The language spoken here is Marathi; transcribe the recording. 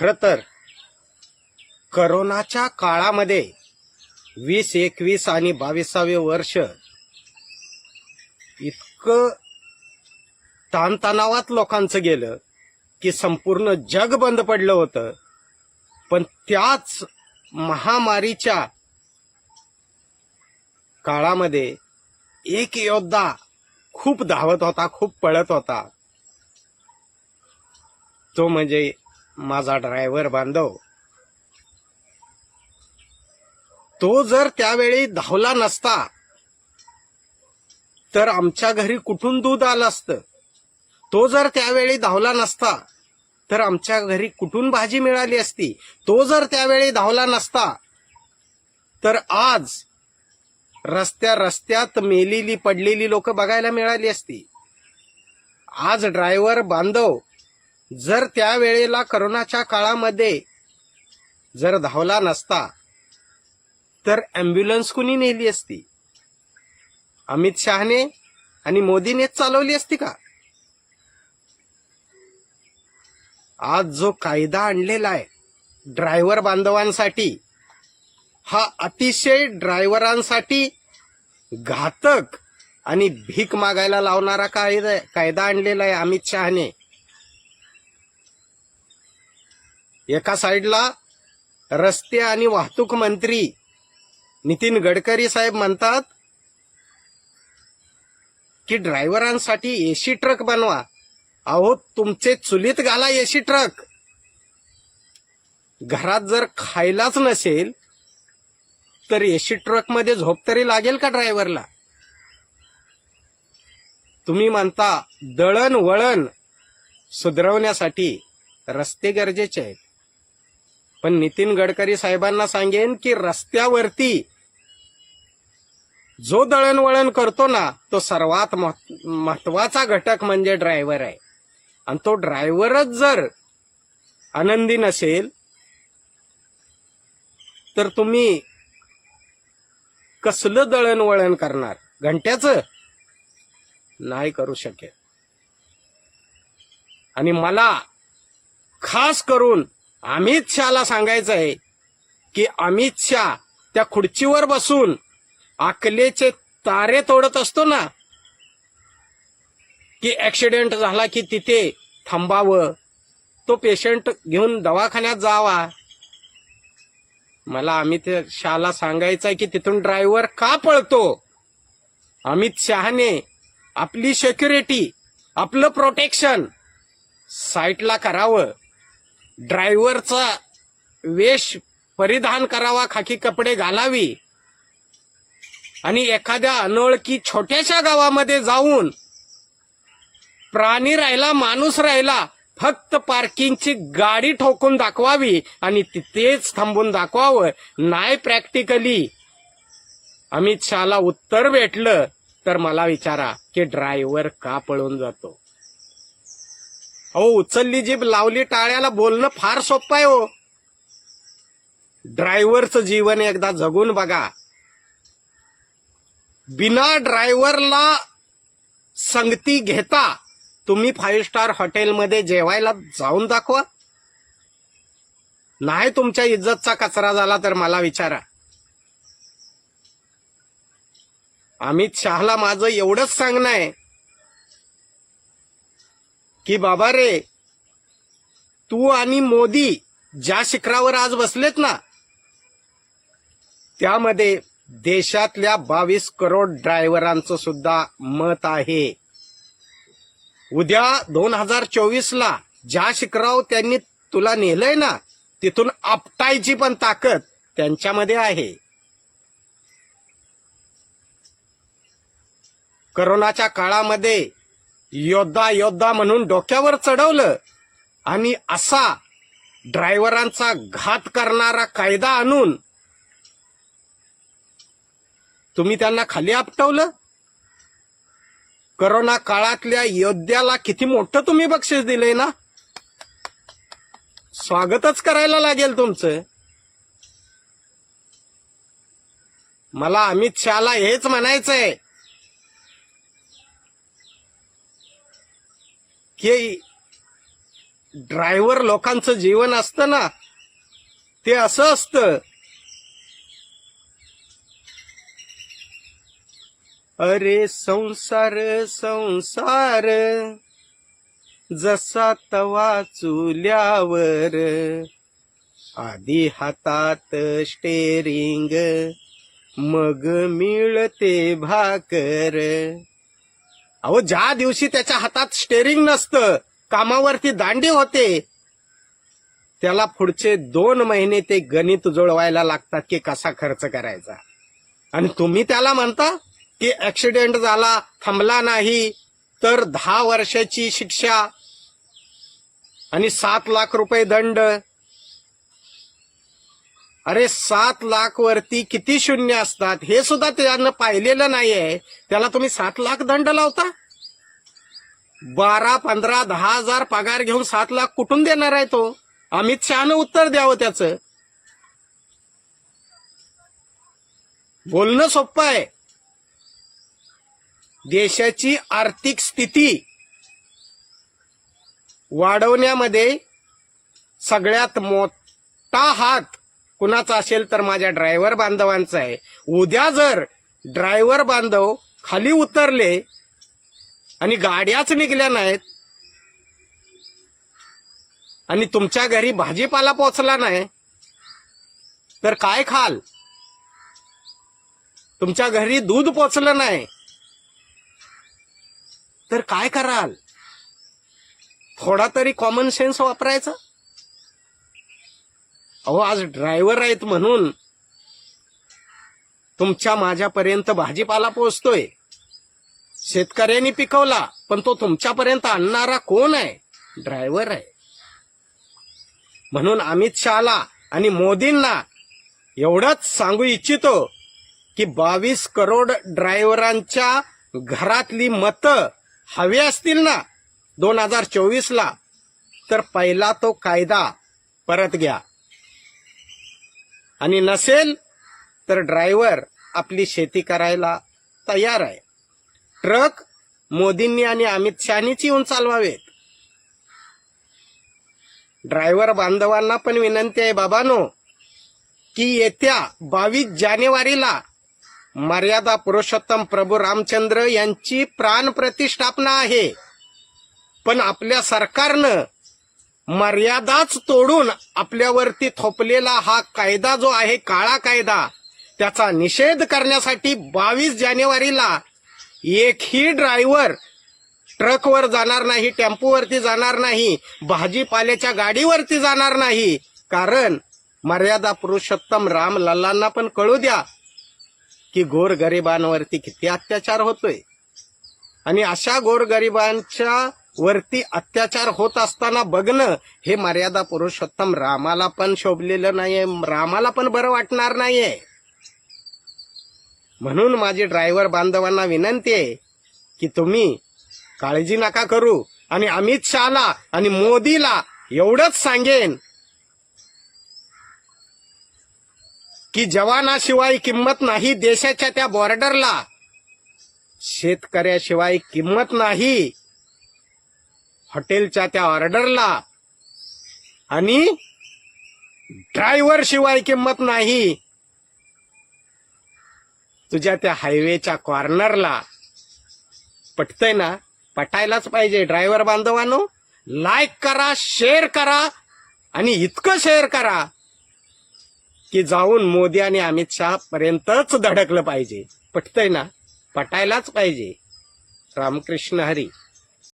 खर तर करोनाच्या काळामध्ये वीस एकवीस आणि बावीसावे वर्ष इतकं ताणतणावात लोकांचं गेलं की संपूर्ण जग बंद पडलं होतं. पण त्याच महामारीच्या काळामध्ये एक योद्धा खूप धावत होता खूप पळत होता. तो म्हणजे माझा ड्रायव्हर बांधव. तो जर त्यावेळी धावला नसता तर आमच्या घरी कुठून दूध आलं असतं? तो जर त्यावेळी धावला नसता तर आमच्या घरी कुठून भाजी मिळाली असती? तो जर त्यावेळी धावला नसता तर आज रस्त्या रस्त्यात मेलेली पडलेली लोक बघायला मिळाली असती. आज ड्रायव्हर बांधव जर त्यावेळेला करोनाच्या काळामध्ये जर धावला नसता तर ॲम्ब्युलन्स कुणी नेली असती? अमित शहाने आणि मोदीनेच चालवली असती का? आज जो कायदा आणलेला आहे ड्रायव्हर बांधवांसाठी हा अतिशय ड्रायव्हरांसाठी घातक आणि भीक मागायला लावणारा कायदा कायदा आणलेला आहे अमित शहाने. एका साईडला रस्ते आणि वाहतूक मंत्री नितीन गडकरी साहेब म्हणतात की ड्रायव्हरांसाठी एसी ट्रक बनवा. अहो तुमचे चुलीत घाला एसी ट्रक. घरात जर खायलाच नसेल तर एसी ट्रकमध्ये झोप तरी लागेल का ड्रायव्हरला? तुम्ही म्हणता दळण वळण सुधरवण्यासाठी रस्ते गरजेचे आहेत. पण नितीन गडकरी साहेबांना सांगेन की रस्त्यावरती जो दळणवळण करतो ना तो सर्वात महत्त्वाचा घटक म्हणजे ड्रायव्हर आहे. आणि तो ड्रायव्हरच जर आनंदी नसेल तर तुम्ही कसलं दळणवळण करणार? घंट्याचं? नाही करू शकेल. आणि मला खास करून अमित शहाला सांगायचं आहे की अमित शहा त्या खुर्चीवर बसून अकलेचे तारे तोडत असतो ना की ऍक्सिडेंट झाला की तिथे थांबावं तो पेशंट घेऊन दवाखान्यात जावा. मला अमित शहाला सांगायचं आहे की तिथून ड्रायव्हर का पळतो? अमित शहाने आपली सिक्युरिटी आपलं प्रोटेक्शन साईटला करावं. ड्रायव्हरचा वेश परिधान करावा खाकी कपडे घालावी. आणि एखाद्या अनोळखी छोट्याशा गावामध्ये जाऊन प्राणी राहिला माणूस राहिला फक्त पार्किंगची गाडी ठोकून दाखवावी आणि तिथेच थांबून दाखवावं. नाही प्रॅक्टिकली. अमित शहाला उत्तर भेटलं तर मला विचारा की ड्रायव्हर का पळून जातो? अहो उचलली जीभ लावली टाळ्याला बोलणं फार सोपं आहे हो. ड्रायव्हरचं जीवन एकदा जगून बघा. बिना ड्रायव्हरला संगती घेता तुम्ही फाईव्ह स्टार हॉटेलमध्ये जेवायला जाऊन दाखवा. नाही तुमच्या इज्जतचा कचरा झाला तर मला विचारा. अमित शहाला माझं एवढंच सांगणं आहे. की बाबा रे तू आणि मोदी ज्या शिखरावर आज बसलेत ना त्यामध्ये देशातल्या बावीस करोड ड्रायव्हरांचं सुद्धा मत आहे. उद्या दोन हजार चोवीस ला ज्या शिखरावर त्यांनी तुला नेलंय ना तिथून आपटायची पण ताकद त्यांच्यामध्ये आहे. करोनाच्या काळामध्ये योद्धा योद्धा म्हणून डोक्यावर चढवलं. आणि असा ड्रायव्हरांचा घात करणारा कायदा आणून तुम्ही त्यांना खाली आपटवलं? करोना काळातल्या योद्ध्याला किती मोठं तुम्ही बक्षीस दिलंय ना? स्वागतच करायला लागेल तुमचं. मला अमित शहाला हेच म्हणायचंय. की ड्रायव्हर लोकांचं जीवन असतं ना ते असं असतं. अरे संसार संसार जसा तवा चुल्यावर आधी हातात स्टेरिंग मग मिळते भाकर. अहो ज्या दिवशी त्याच्या हातात स्टेरिंग नसतं कामावरती दांडी होते त्याला पुढचे दोन महिने ते गणित जुळवायला लागतात की कसा खर्च करायचा. आणि तुम्ही त्याला म्हणता की ऍक्सिडेंट झाला थांबला नाही तर दहा वर्षाची शिक्षा आणि सात लाख रुपये दंड. अरे सात लाख वरती किती शून्य असतात? हे सुद्धा त्यानं पाहिलेलं नाहीये. त्याला तुम्ही सात लाख दंड लावता? बारा पंधरा दहा हजार पगार घेऊन सात लाख कुठून देणार आहे तो? अमित शहानं उत्तर द्यावं त्याचं. बोलणं सोपं आहे. देशाची आर्थिक स्थिती वाढवण्यामध्ये सगळ्यात मोठा हात कुणाचा असेल तर माझ्या ड्रायव्हर बांधवांचा आहे. उद्या जर ड्रायव्हर बांधव खाली उतरले आणि गाड्याच निघल्या नाहीत आणि तुमच्या घरी भाजीपाला पोचला नाही तर काय खाल? तुमच्या घरी दूध पोचलं नाही तर काय कराल? थोडा तरी कॉमन सेन्स वापरायचा? अहो आज ड्रायव्हर आहेत म्हणून तुमच्या माझ्यापर्यंत भाजीपाला पोचतोय शेतकऱ्यांनी पिकवला पण तो तुमच्यापर्यंत आणणारा कोण आहे? ड्रायव्हर आहे. म्हणून अमित शहाला आणि मोदींना एवढंच सांगू इच्छितो की बावीस करोड ड्रायव्हरांच्या घरातली मतं हवी असतील ना दोन हजार चोवीसला तर पहिला तो कायदा परत घ्या. आणि नसेल तर ड्रायव्हर आपली शेती करायला तयार आहे. ट्रक मोदींनी आणि अमित शहानीच येऊन चालवावेत. ड्रायव्हर बांधवांना पण विनंती आहे बाबानो की येत्या बावीस जानेवारीला मर्यादा पुरुषोत्तम प्रभू रामचंद्र यांची प्राण प्रतिष्ठापना आहे. पण आपल्या सरकारनं मर्यादाच तोडून आपल्यावरती थोपलेला हा कायदा जो आहे काळा कायदा त्याचा निषेध करण्यासाठी बावीस जानेवारीला एकही ड्रायव्हर ट्रकवर जाणार नाही टेम्पोवरती जाणार नाही भाजीपाल्याच्या गाडीवरती जाणार नाही. कारण मर्यादा पुरुषोत्तम राम लल्लांना पण कळू द्या की गोरगरिबांवरती किती अत्याचार होतोय. आणि अशा गोरगरिबांच्या वरती अत्याचार होत असताना बघणं हे मर्यादा पुरुषोत्तम रामाला पण शोभलेलं नाहीये रामाला पण बरं वाटणार नाहीये. म्हणून माझी ड्रायव्हर बांधवांना विनंती आहे की तुम्ही काळजी नका करू आणि अमित शहाला आणि मोदीला एवढंच सांगेन की जवानाशिवाय किंमत नाही देशाच्या त्या बॉर्डरला शेतकऱ्याशिवाय किंमत नाही. हॉटेलच्या त्या ऑर्डरला. आणि ड्रायव्हर शिवाय किंमत नाही. तुझ्या त्या हायवेच्या कॉर्नरला. पटतंय ना? पटायलाच पाहिजे ड्रायव्हर बांधवानो. लाईक करा शेअर करा आणि इतकं शेअर करा की जाऊन मोदी आणि अमित शहा पर्यंतच धडकलं पाहिजे. पटतंय ना? पटायलाच पाहिजे. रामकृष्ण हरी.